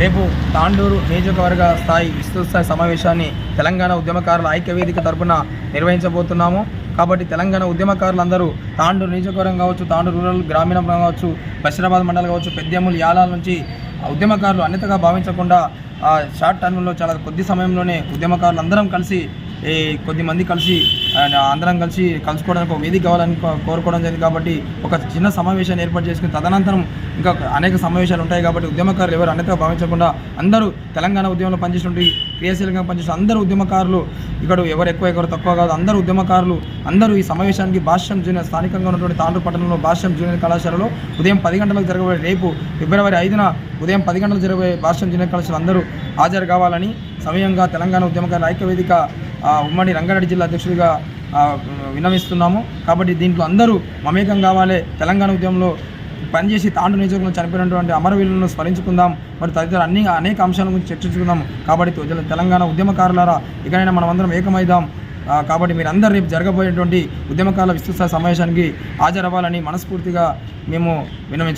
రేపు తాండూరు నియోజకవర్గ స్థాయి విస్తృతస్థాయి సమావేశాన్ని తెలంగాణ ఉద్యమకారుల ఐక్యవేదిక తరపున నిర్వహించబోతున్నాము. కాబట్టి తెలంగాణ ఉద్యమకారులందరూ తాండూరు నియోజకవర్గం కావచ్చు తాండూరు రూరల్ గ్రామీణ కావచ్చు బషీరాబాద్ మండలం కావచ్చు పెద్దెమ్ములు యాలాల నుంచి ఉద్యమకారులు అన్యతగా భావించకుండా ఆ షార్ట్ టర్మ్లో చాలా కొద్ది సమయంలోనే ఉద్యమకారులు అందరం కలిసి కొద్దిమంది కొద్ది మంది కలిసి అందరం కలిసి కలుసుకోవడానికి ఒక వేదిక కావాలని కోరుకోవడం జరిగింది కాబట్టి ఒక చిన్న సమావేశాన్ని ఏర్పాటు చేసుకుని తదనంతరం ఇంకా అనేక సమావేశాలు ఉంటాయి కాబట్టి ఉద్యమకారులు ఎవరు అన్యతగా భావించకుండా అందరూ తెలంగాణ ఉద్యమంలో పనిచేసినటువంటి క్రియాశీలంగా పనిచేసిన అందరూ ఉద్యమకారులు ఇక్కడ ఎవరు ఎక్కువ ఎవరు తక్కువ కాదు అందరూ ఉద్యమకారులు అందరూ ఈ సమావేశానికి భాష్యం జూనియర్ స్థానికంగా ఉన్నటువంటి తాండూరు పట్టణంలో భాష్యం జూనియర్ కళాశాలలో ఉదయం పది గంటలకు జరగబోయే రేపు ఫిబ్రవరి ఐదున ఉదయం పది గంటలకు జరగబోయే భాష్యం జూనియర్ కళాశాల అందరూ హాజరు కావాలని సమయంగా తెలంగాణ ఉద్యమకారుల ఐక్యవేదిక వేదిక ఉమ్మడి రంగారెడ్డి జిల్లా అధ్యక్షుడిగా విన్నవిస్తున్నాము. కాబట్టి దీంట్లో అందరూ మమేకం కావాలి. తెలంగాణ ఉద్యమంలో పనిచేసి తాండు నియోజకవర్గంలో చనిపోయినటువంటి అమరవీరులను స్మరించుకుందాం. మరి తదితర అన్ని అనేక అంశాల గురించి చర్చించుకుందాం. కాబట్టి తెలంగాణ ఉద్యమకారులారా ఇకనైనా మనం అందరం ఏకమైదాం కాబట్టి మీరు రేపు జరగబోయేటువంటి ఉద్యమకాల విస్తృత సమావేశానికి హాజరవ్వాలని మనస్ఫూర్తిగా మేము విన్నవించుకుంటున్నాం